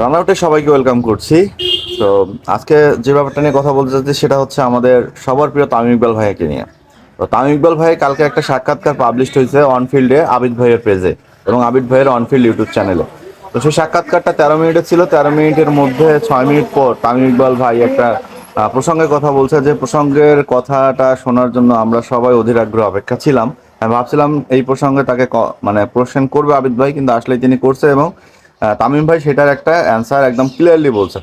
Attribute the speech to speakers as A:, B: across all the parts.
A: রানআউটে সবাইকে ওয়েলকাম করছি। তো আজকে যে ব্যাপারটা নিয়ে কথা বলতে চাচ্ছি সেটা হচ্ছে আমাদের সবার প্রিয় তামিম ইকবাল ভাইয়াকে নিয়ে। তো তামিম ইকবাল ভাই কালকে একটা সাক্ষাৎকার পাবলিশ হয়েছে অনফিল্ডে আবিদ ভাইয়ের পেজে এবং আবিদ ভাইয়ের অনফিল্ড ইউটিউব চ্যানেলে তো সেই সাক্ষাৎকারটা তেরো মিনিটের ছিল, তেরো মিনিটের মধ্যে ছয় মিনিট পর তামিম ইকবাল ভাই একটা প্রসঙ্গে কথা বলছে যে প্রসঙ্গের কথাটা শোনার জন্য আমরা সবাই অধীর আগ্রহ অপেক্ষা ছিলাম। ভাবছিলাম এই প্রসঙ্গে তাকে মানে প্রশ্ন করবে আবিদ ভাই, কিন্তু আসলেই তিনি করছে এবং তামিম ভাই সেটার একটা অ্যান্সার একদম ক্লিয়ারলি বলছে।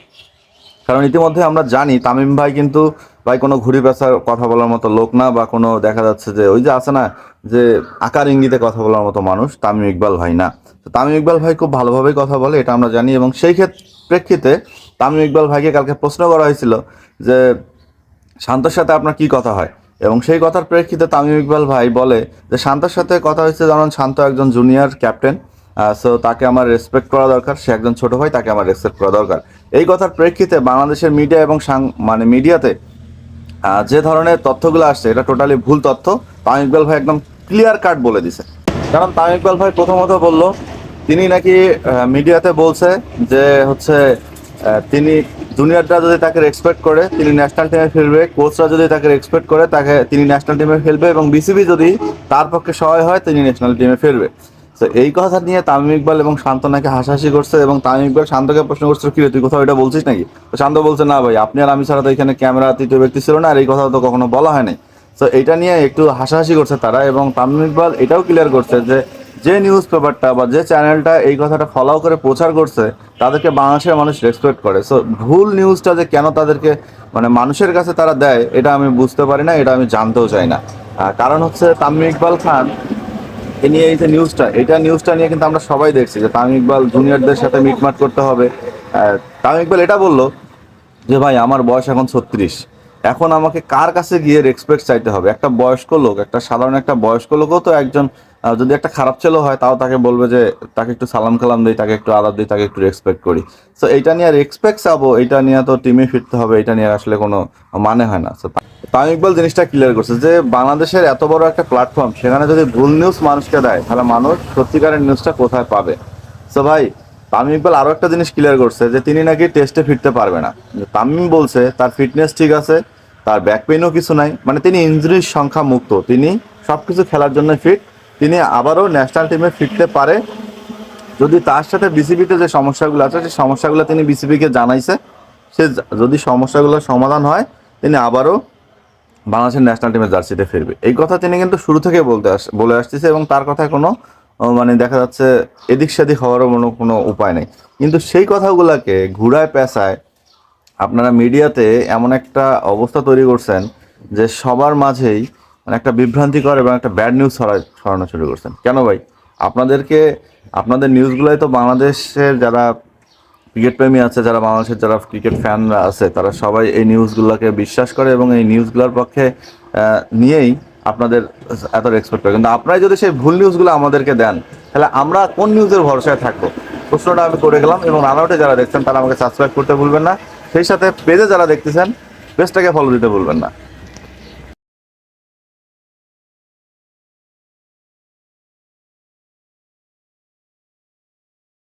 A: কারণ ইতিমধ্যে আমরা জানি তামিম ভাই কিন্তু ভাই কোনো ঘুরি পেঁচার কথা বলার মতো লোক না বা কোনো দেখা যাচ্ছে যে ওই যে আছে না যে আকার ইঙ্গিতে কথা বলার মতো মানুষ তামিম ইকবাল ভাই না। তো তামিম ইকবাল ভাই খুব ভালোভাবেই কথা বলে, এটা আমরা জানি এবং সেই ক্ষেত্রে প্রেক্ষিতে তামিম ইকবাল ভাইকে কালকে প্রশ্ন করা হয়েছিল যে শান্তর সাথে আপনার কি কথা হয়? এবং সেই কথার প্রেক্ষিতে তামিম ইকবাল ভাই বলে যে শান্তর সাথে কথা হয়েছে যেমন শান্ত একজন জুনিয়র ক্যাপ্টেন সো তাকে আমার রেসপেক্ট করা দরকার। সে একজন ছোট ভাই, তাকে আমার রেসপেক্ট করা দরকার। এই কথার প্রেক্ষিতে বাংলাদেশের মিডিয়া এবং সাং- মানে মিডিয়াতে যে ধরনের তথ্যগুলো আসছে, এটা টোটালি ভুল তথ্য। তামিম ইকবাল ভাই একদম ক্লিয়ার কাট বলে দিছে। কারণ তামিম ইকবাল ভাই প্রথমত বলল, তিনি নাকি মিডিয়াতে বলছে যে হচ্ছে তিনি জুনিয়ররা যদি তাকে রেসপেক্ট করে, তিনি ন্যাশনাল টিমে ফেলবে কোচরা যদি তাকে রেসপেক্ট করে, তাকে, তিনি ন্যাশনাল টিমে ফেলবে এবং বিসিবি যদি তার পক্ষে সহায় হয়, তিনি ন্যাশনাল টিমে ফেলবে তো এই কথা নিয়ে তামিম ইকবাল এবং শান্ত নাকি হাসাহাসি করছে এবং তামিম ইকবাল শান্তকে প্রশ্ন করছে কি তুই কোথাও এটা বলছিস নাকি? শান্ত বলছে, না ভাই, আপনি আর আমি ছাড়া তো এখানে ক্যামেরা তৃতীয় ব্যক্তি ছিল না আর এই কথা তো কখনো বলা হয়নি তো এটা নিয়ে একটু হাসাহাসি করছে তারা এবং তামিম ইকবাল এটাও ক্লিয়ার করছে যে যে নিউজ পেপারটা বা যে চ্যানেলটা এই কথাটা ফলো করে প্রচার করছে, তাদেরকে বাংলাদেশের মানুষ রেসপেক্ট করে। সো ভুল নিউজটা যে কেন তাদেরকে মানে মানুষের কাছে তারা দেয়, এটা আমি বুঝতে পারি না, এটা আমি জানতেও চাই না। কারণ হচ্ছে তামিম ইকবাল খান এ নিয়ে এই যে নিউজটা এটা নিউজটা নিয়ে কিন্তু আমরা সবাই দেখছি যে তামিম ইকবাল জুনিয়রদের সাথে মিটমাট করতে হবে। তামিম ইকবাল এটা বলল যে, ভাই, আমার বয়স এখন ছত্রিশ। এখন আমাকে কার কাছে গিয়ে রেসপেক্ট চাইতে হবে? একটা বয়স্ক লোক, একটা সাধারণ একটা বয়স্ক লোকও তো একজন যদি একটা খারাপ ছেলে হয়, তাও তাকে বলবে যে, তাকে একটু সালাম কালাম দিই, তাকে একটু আদাব দিই, তাকে একটু রেসপেক্ট করি। সো এইটা নিয়ে রেসপেক্ট চাবো এটা নিয়ে তো টিমে ফিরতে হবে এটা নিয়ে আসলে কোনো মানে হয় না। তামিম ইকবাল জিনিসটা ক্লিয়ার করছে যে, বাংলাদেশের এত বড় একটা প্ল্যাটফর্ম সেখানে যদি ভুল নিউজ মানুষকে দেয়, তাহলে মানুষ সত্যিকারের নিউজটা কোথায় পাবে? সো ভাই তামিম ইকবাল আরও একটা জিনিস ক্লিয়ার করছে যে তিনি নাকি টেস্টে ফিরতে পারবে না। তামিম বলছে, তার ফিটনেস ঠিক আছে, তার ব্যাক পেইনও কিছু নাই। মানে তিনি ইঞ্জুরির সংখ্যা মুক্ত, তিনি সব কিছু খেলার জন্য ফিট তিনি আবারও ন্যাশনাল টিমে ফিরতে পারে। যদি তার সাথে বিসিবিতে যে সমস্যাগুলো আছে, সেই সমস্যাগুলো তিনি বিসিবিকে জানাইছে, সে যদি সমস্যাগুলোর সমাধান হয়, তিনি আবারও বাংলাদেশের ন্যাশনাল টিমের জার্সিতে ফিরবে। এই কথা তিনি কিন্তু শুরু থেকে বলতে আস, বলে আসতেছে এবং তার কথায় কোনো মানে দেখা যাচ্ছে এদিক সেদিক হওয়ারও কোনো কোনো উপায় নেই। কিন্তু সেই কথাগুলোকে ঘুরায় পেঁচায় আপনারা মিডিয়াতে এমন একটা অবস্থা তৈরি করছেন যে সবার মাঝেই মানে একটা বিভ্রান্তিকর এবং একটা ব্যাড নিউজ ছড়া, ছড়ানো শুরু করছেন। কেন ভাই? আপনাদেরকে, আপনাদের নিউজগুলোই তো বাংলাদেশের যারা ক্রিকেট প্রেমী আছে, যারা বাংলাদেশের যারা ক্রিকেট ফ্যানরা আছে, তারা সবাই এই নিউজগুলোকে বিশ্বাস করে এবং এই নিউজগুলোর পক্ষে নিয়েই আপনাদের এত এক্সপেক্ট করে। কিন্তু আপনারা যদি সেই ভুল নিউজগুলো আমাদেরকে দেন, তাহলে আমরা কোন নিউজের ভরসায় থাকব? প্রশ্নটা আমি করে গেলাম এবং রানাউটে যারা দেখছেন, তারা আমাকে সাবস্ক্রাইব করতে ভুলবেন না। সেই সাথে পেজে যারা দেখতেছেন পেজটাকে ফলো দিতে ভুলবেন না।